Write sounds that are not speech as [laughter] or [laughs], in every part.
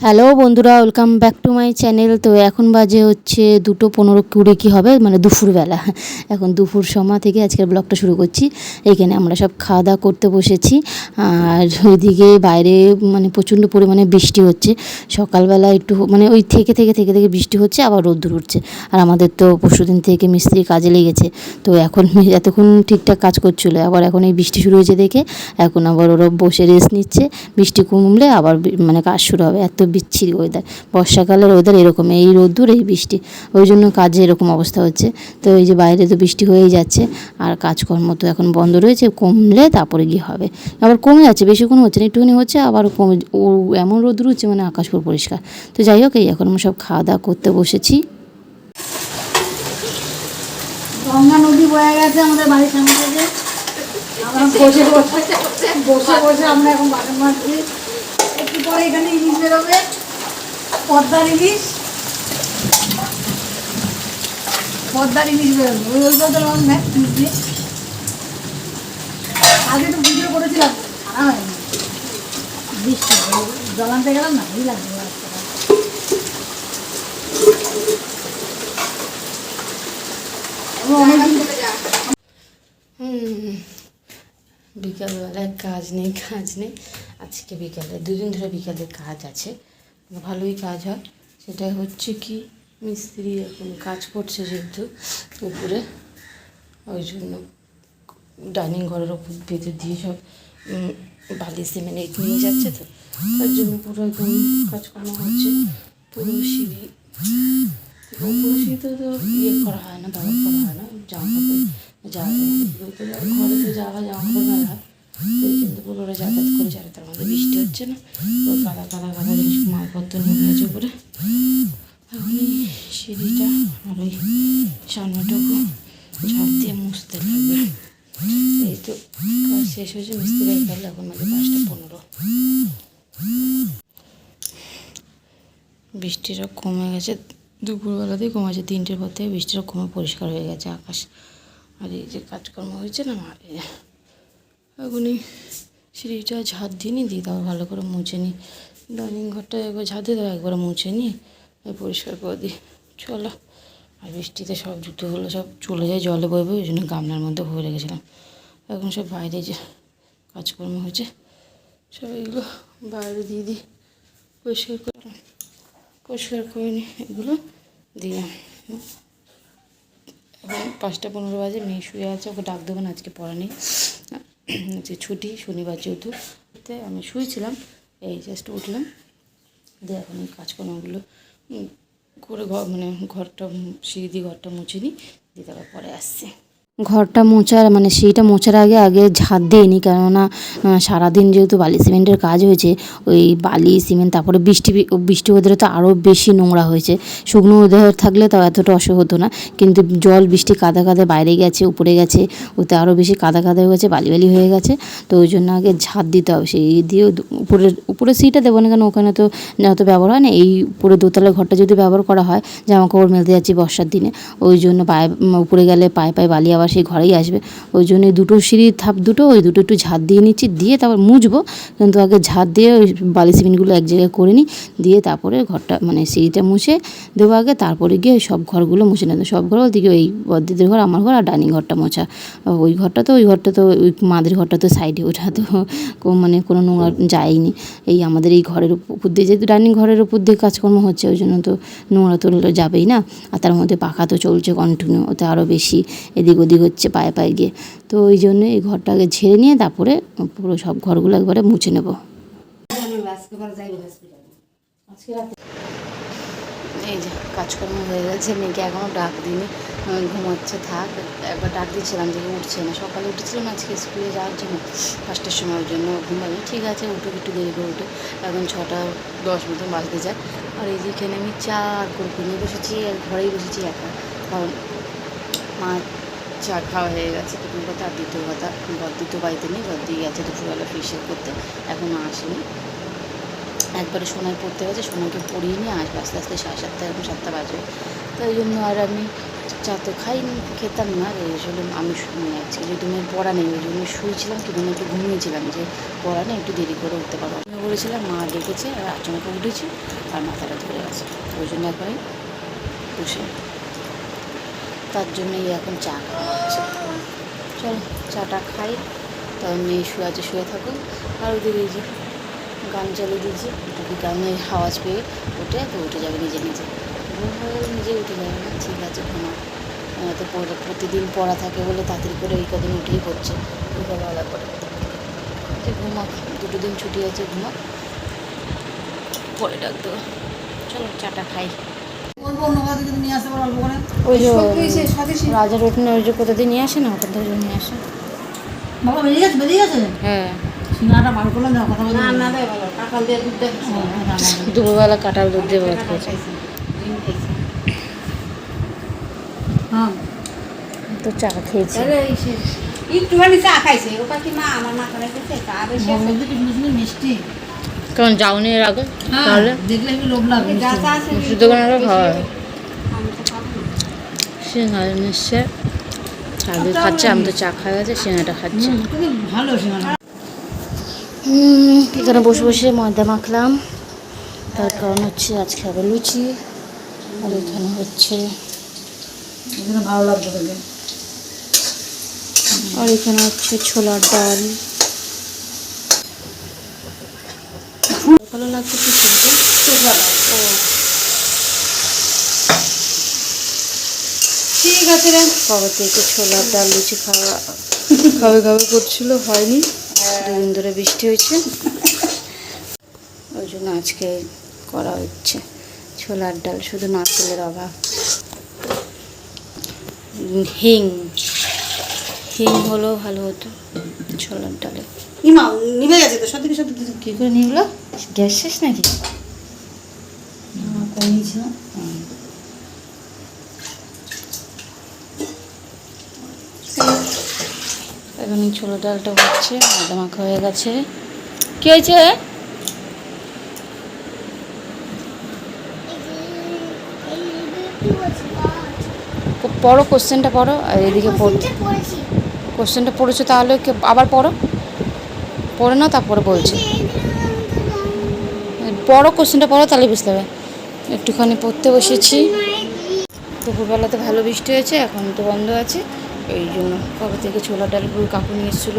Hello বন্ধুরা welcome back to my channel তো এখন বাজে হচ্ছে দুটো পনেরো কুড়ি কী হবে? মানে দুপুরবেলা। এখন দুপুর সময় থেকে আজকের ব্লগটা শুরু করছি। এইখানে আমরা সব খাওয়া দাওয়া করতে বসেছি। আর ওইদিকে বাইরে মানে প্রচণ্ড পরিমাণে বৃষ্টি হচ্ছে। সকালবেলা একটু মানে ওই থেকে থেকে থেকে থেকে বৃষ্টি হচ্ছে, আবার রোদ্দুর উঠছে। আর আমাদের তো পরশুদিন থেকে মিস্ত্রি কাজে লেগেছে। তো এখন [laughs] এতক্ষণ ঠিকঠাক কাজ করছিল। আবার এখন এই বৃষ্টি শুরু হয়েছে দেখে। এখন আবার ওরা বসে রেস্ট নিচ্ছে। বৃষ্টি কমলে আবার মানে কাজ শুরু হবে। এত বিচ্ছিরি ওয়েদার বর্ষাকালের ওয়েদার এরকম, এই রোদ্দুর, এই বৃষ্টি। ওই জন্য কাজে এরকম অবস্থা হচ্ছে। তো এই যে বাইরে তো বৃষ্টি হয়েই যাচ্ছে, আর কাজকর্ম তো এখন বন্ধ রয়েছে, কমলে তারপরে গিয়ে হবে। আবার কমে যাচ্ছে বেশিক্ষণ হচ্ছে না, একটুখানি হচ্ছে, আবার কমে ও, এমন রোদ্দুর হচ্ছে মানে আকাশ পুরো পরিষ্কার। তো যাই হোক, এই এখন আমরা সব খাওয়া দাওয়া করতে বসেছি। গঙ্গা নদী বয়ে গেছে আমাদের বাড়ির সামনে আমরা বসে বসে বসে বসে আমরা এখন বাসন একটু পরে এখানে ইলিশ বেরোবে পদ্মার ইলিশ। পদ্মার ইলিশ বেরোবে। ওই ওই কথা রং দেখ তুলছি আগে তো ভিডিও করেছিলাম সারা হয়নি। বৃষ্টি জল আনতে গেলাম না এই লাগবে। অনেকদিন হুম বিকালবেলায় কাজ নেই কাজ নেই। আজকে বিকালে, দুদিন ধরে বিকালে কাজ আছে। ভালোই কাজ হয়। সেটা হচ্ছে কি, মিস্ত্রি এখন কাজ করছে যেহেতু উপরে, ওই জন্য ডাইনিং ঘরের ওপর বেঁধে দিয়ে সব বালি, সিমেন্ট নিয়ে যাচ্ছে তো। তার জন্য পুরো একদম কাজকর্ম হচ্ছে। পুরো সিঁড়ি পুরো সিঁড়িতে তো ইয়ে করা হয় না, ব্যবহার করা হয় না, জামা কাপড় যাওয়া ঘরে তো যাওয়া জামা কাপড় হয় কিন্তু যাতায়াত করে যাবে মধ্যে বৃষ্টি হচ্ছে না। পুরো কাদা কাদা কাদা জিনিস মালপত্র নেমে গেছে উপরে। এখন সিঁড়িটা আর ওই সামনেটুকু ঝাড় দিয়ে মুছতে লাগবে এই তো কাজ শেষ হয়েছে, মিস্ত্রি গেলে এখন মাঝে পাঁচটা পনেরো। বৃষ্টিটা কমে গেছে, দুপুরবেলাতেই কমেছে, তিনটের পর থেকে বৃষ্টিটা কমে পরিষ্কার হয়ে গেছে আকাশ। আর এই যে কাজকর্ম হয়েছে না এখনই সিঁড়িটা ঝাড় দিয়ে নিই দিয়ে তারপর ভালো করে মুছে নিই ডাইনিং ঘরটা একবার ঝাড় দিয়ে তারপর একবার মুছে নিই পরিষ্কার করে দিই। চলো। আর বৃষ্টিতে সব জুতোগুলো সব চলে যায় জলে বইবে ওই জন্য গামলার মধ্যে ভরে রেখেছিলাম। এখন সব বাইরে যে কাজকর্ম হয়েছে, সব এগুলো বাইরে দিয়ে দিই। পরিষ্কার করে পরিষ্কার করে নিই এগুলো দিলাম। এখন পাঁচটা পনেরো বাজে, মেয়ে শুয়ে আছে, ওকে ডাক দেবো না, আজকে পড়া নেই। যে ছুটি, শনিবার যেহেতু আমি শুয়েছিলাম। এই জাস্ট উঠলাম। দিয়ে এখন এই কাজকর্মগুলো করে ঘর মানে ঘরটা, সিঁড়ি দিয়ে ঘরটা মুছে নিই। দিয়ে তারপর পরে আসছি। ঘরটা মোছার মানে সেইটা মোছার আগে আগে ঝাঁট দিয়ে নিই কেননা সারাদিন যেহেতু বালি সিমেন্টের কাজ হয়েছে, ওই বালি, সিমেন্ট, তারপরে বৃষ্টি বৃষ্টি ওদের তো আরও বেশি নোংরা হয়েছে। শুকনো ওদের থাকলে তাও এতটা অসুখ হতো না। কিন্তু জল, বৃষ্টি কাদা কাদা বাইরে গেছে, উপরে গেছে, ওতে আরও বেশি কাদা কাদা হয়ে গেছে বালি বালি হয়ে গেছে। তো ওই জন্য আগে ঝাঁট দিতে হবে। সেই দিয়ে উপরের উপরে সিটটা দেবো না কেন? ওখানে তো যত ব্যবহার হয় না। এই উপরে দোতলার ঘরটা যদি ব্যবহার করা হয়, জামা কাপড় মেলতে যাচ্ছি বর্ষার দিনে। ওই জন্য পায়ে উপরে গেলে পায়ে পায়ে বালি আবার সেই ঘরেই আসবে। ওই জন্য দুটো সিঁড়ির থাপ দুটো, ওই দুটো একটু ঝাঁট দিয়ে নিচ্ছি, দিয়ে তারপর মুছবো। কিন্তু আগে ঝাঁট দিয়ে ওই বালি সিমেন্টগুলো এক জায়গায় করে নিই, দিয়ে তারপরে ঘরটা মানে সিঁড়িটা মুছে দেবো আগে, তারপরে গিয়ে ওই সব ঘরগুলো মুছে নেব। সব ঘর বলতে ওই বদ্দিদের ঘর, আমার ঘর আর ডাইনিং ঘরটা মোছা। ওই ঘরটা তো, ওই ঘরটা তো, ওই মাদের ঘরটা তো সাইডে ওঠা তো মানে কোনো নোংরা যায়নি। এই আমাদের এই ঘরের উপর দিয়ে যেহেতু ডাইনিং ঘরের উপর দিয়ে কাজকর্ম হচ্ছে, ওই জন্য তো নোংরা তো যাবেই না। আর তার মধ্যে পাখা তো চলছে কন্টিনিউ ওতে আরও বেশি। এদিক ওদিক হচ্ছে পায়ে পায়ে গিয়ে। তো ওই জন্য এই ঘরটা আগে ঝেড়ে নিয়ে তারপরে পুরো সব ঘরগুলো একবারে মুছে নেব। এই যে কাজকর্ম হয়ে গেছে, মেয়েকে এখনও ডাক দিইনি। ঘুমাচ্ছে, থাক। একবার ডাক দিয়েছিলাম যে উঠছে না। সকালে উঠেছিলাম, আজকে স্কুলে যাওয়ার জন্য। পাঁচটার সময়ের জন্য ঘুমাবি ঠিক আছে, উঠুক, একটু দেরি করে উঠে এখন ছটা দশ মতো বাজতে যায়। আর এই যে এখানে আমি চা আর করে নিয়ে বসেছি, আর ঘরেই বসেছি একা। কারণ মা চা খাওয়া হয়ে গেছে প্রথম কথা আর দ্বিতীয় কথা বদ্দি তো বাড়িতে নেই বদ্দি গেছে, দুপুরবেলা ফেসিয়াল করতে। এখনও আসেনি। একবারে সোনায় পড়তে গেছে, সোনাকে পড়িয়ে নিয়ে আসবে আস্তে আস্তে সাড়ে সাতটা, এখন সাতটা বাজবে। তাই জন্য আর আমি চা তো খাইনি, খেতাম না, এই জন্য আমি আজকে যেহেতু মেয়ের পড়া নেই ওই জন্য শুয়েছিলাম কিন্তু আমি একটু ঘুমিয়েছিলাম, যে পড়া নেই, একটু দেরি করে উঠতে পারব। আমি বলেছিলাম, মা ডেকেছে, আর আচমকা উঠেছি, আর মাথাটা ধরে গেছে ওই জন্য একবারে বসে। তার জন্যই এখন চা খাওয়া হচ্ছে। চলো, চাটা খাই, তার মেয়ে শুয়ে আছে, শুয়ে থাকুক। আর ওদের এই যে গান চালিয়ে দিয়েছি একটু গানের আওয়াজ পেয়ে উঠে তো উঠে যাবে নিজে নিজে। ঘুম নিজে উঠে যাবে না, ঠিক আছে ঘুমা তো পরে প্রতিদিন পড়া থাকে বলে তাড়াতাড়ি করে এই কদিন উঠেই পড়ছে বিকালবেলা করে। যে ঘুমাক, দুটো দিন ছুটি আছে, ঘুমাক। পরে ডাক চলো, চাটা খাই। বলব অন্য কাছে যদি নিয়ে আসতে পারো অল্প করে। ওই যে সত্যি সে রাজার ওখানে ওই যে কোথাও নিয়ে আসে না? ওখান থেকে নিয়ে আসে। বাবা বেরিয়ে গেছে বেরিয়ে গেছে? হ্যাঁ। সিঙ্গাটা বার করলাম দেখো কথা না না কাঁঠাল দিয়ে দুধ দেয় দুপুরবেলা কাঁঠাল দুধ দিয়ে ভাত খেয়েছে হ্যাঁ। তো চা খেয়েছি। একটুখানি চা খাইছে। ওটা কি মা আমার মা খাইছে চা বেশি মিষ্টি? কারণ যাওনি এর আগে হ্যাঁ তাহলে দেখলে কি লোভ লাগে। যা মিষ্টি। চা আছে মিষ্টির দোকানে আরও খাওয়া হয় নিচ্ছে। খাচ্ছে আমি তো চা খাওয়া গেছে সিঙ্গাটা খাচ্ছে। ভালো এখানে বসে বসে ময়দা মাখলাম। তার কারণ হচ্ছে আজকে আবার লুচি আর এখানে হচ্ছে এখানে ভালো লাগবে আর এখানে হচ্ছে ছোলার ডাল। শুনতে ও ঠিক আছে রে। কবে থেকে ছোলার ডাল, লুচি খাওয়া খাবে খাবে করছিল, হয়নি। দুদিন ধরে বৃষ্টি হয়েছে। ওই জন্য আজকে করা হচ্ছে। ছোলার ডাল শুধু নারকেলের অভাব। হিং। হিং হলেও ভালো হতো ছোলার ডালে। ইমা, নিভে গেছে তো কী করে নিয়ে গ্যাস শেষ নাকি এখন এই ছোলা ডালটা হচ্ছে আদা মাখা হয়ে গেছে কি হয়েছে পড়ো কোশ্চেনটা পড়ো আর এদিকে কোশ্চেনটা পড়েছো। তাহলে কে- আবার পড়ো। পড়ে না তারপরে বলছি। পড়ো কোশ্চেনটা পড়ো, তাহলে বুঝতে হবে একটুখানি পড়তে বসেছি। দুপুরবেলাতে ভালো বৃষ্টি হয়েছে, এখন তো বন্ধ আছে। এই জন্য কবে থেকে ছোলা ডালগুলো কাকু নিয়ে এসেছিল,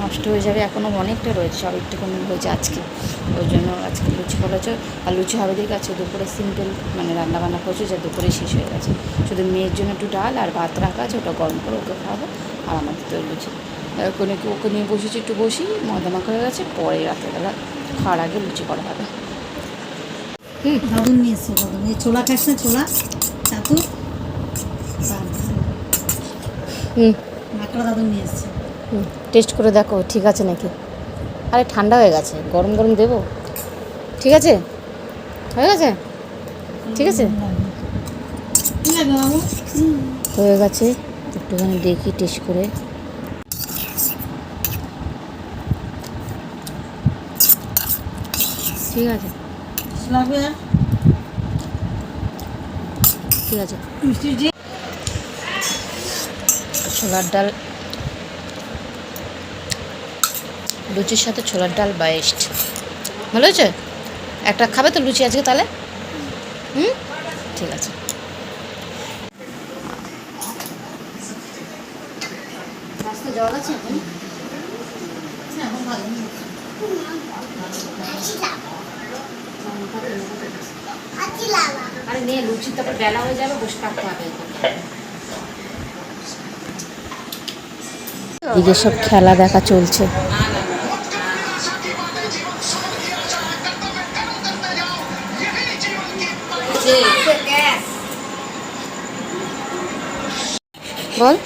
নষ্ট হয়ে যাবে এখনও অনেকটা রয়েছে, সব একটুখানি হয়েছে আজকে। ওই জন্য আজকে লুচি করেছে আর লুচি হবে দেখে আছে, দুপুরে সিম্পল মানে রান্না বান্না করছে, যা দুপুরে শেষ হয়ে গেছে। শুধু মেয়ের জন্য একটু ডাল আর ভাত রাখা আছে, ওটা গরম করে ওকে খাওয়াবো, আর আমাদের তো লুচি। ওখানে ওকে নিয়ে বসেছি, একটু বসি, ময়দা মাখা হয়ে গেছে, পরে রাত্রেবেলা খাওয়ার আগে লুচি করা হবে। দাদুন নিয়ে এসছে দাদুন এই ছোলা খাস না ছোলা চাতু হুম। মাকড়া দাদুন নিয়ে এসছে। টেস্ট করে দেখো ঠিক আছে নাকি? আরে ঠান্ডা হয়ে গেছে গরম গরম দেবো। ঠিক আছে? হয়ে গেছে? ঠিক আছে? হয়ে গেছে একটুখানি দেখি টেস্ট করে। ঠিক আছে? লাগবে ঠিক আছে। ছোলার ডাল। লুচির সাথে ছোলার ডাল বেস্ট ভালো হয়েছে? একটা খাবে তো লুচি আজকে তাহলে? হুম? ঠিক আছে। জল আছে আরে লুচি তারপর বেলা হয়ে যাবে বসে কাটতে হবে এদিকে সব খেলা দেখা চলছে। বল।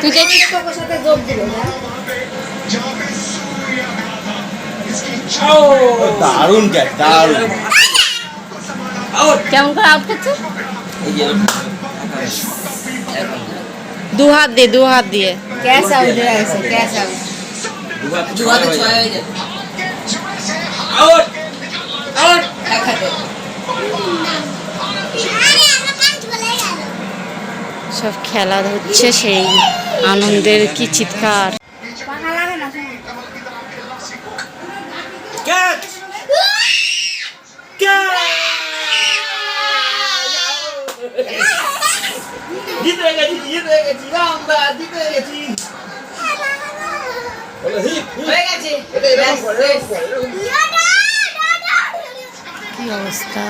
তুই কে সাথে যোগ দিল না দারুণ ক্যাচ দারুণ কেমন করে আউট করছে এই যে দু হাত দিয়ে দু হাত দিয়ে ক্যাশ আউট হয়ে গেছে ক্যাশ আউট দুহাতে ছয় হয়ে যাবে আউট আউট এক হাতে সব খেলা হচ্ছে সেই আনন্দের কি চিৎকার। কি অবস্থা?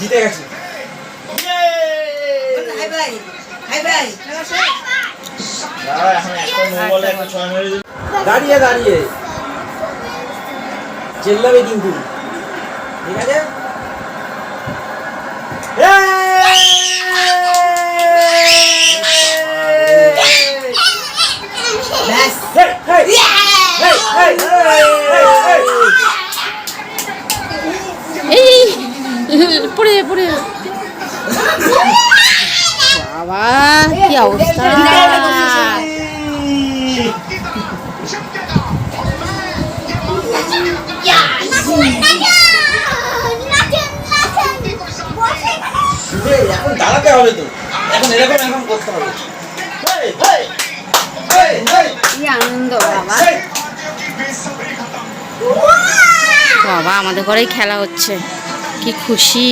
জিতে গেছি। দাঁড়িয়ে দাঁড়িয়ে। চেল্লাবে কিন্তু। ঠিক আছে? বাবা, আমাদের ঘরেই খেলা হচ্ছে। কি খুশি।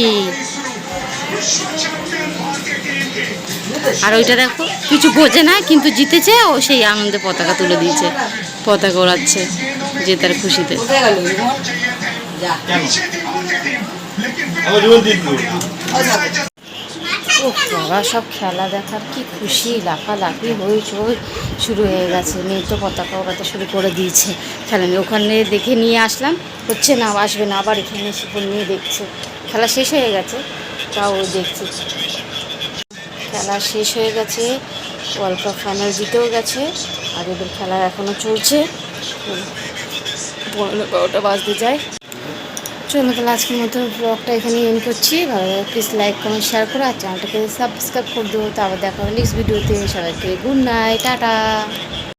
আর ওইটা দেখো, কিছু বোঝে না, কিন্তু জিতেছে, ও সেই আনন্দে পতাকা তুলে দিয়েছে, পতাকা ওড়াচ্ছে, জেতার খুশিতে। বাবা সব খেলা দেখার কি খুশি লাফালাফি হইচই শুরু হয়ে গেছে। মেয়ে তো পতাকা ওড়াতে শুরু করে দিয়েছে। খেলা নিয়ে ওখানে দেখে নিয়ে আসলাম। হচ্ছে না আসবে না আবার এখানে এসে নিয়ে দেখছে। খেলা শেষ হয়ে গেছে তাও দেখছে। খেলা শেষ হয়ে গেছে ওয়ার্ল্ড কাপ ফাইনাল জিতেও গেছে আর এদের খেলা এখনও চলছে। পনেরো বারোটা বাজতে যায়। চলো তাহলে আজকের মতো ব্লগটা এখানে এন্ড করছি। ভালো প্লিজ লাইক কমেন্ট শেয়ার করো আর চ্যানেলটাকে সাবস্ক্রাইব করে দেবো তো আবার দেখা হবে নেক্সট ভিডিওতে সবাইকে গুড নাইট টাটা।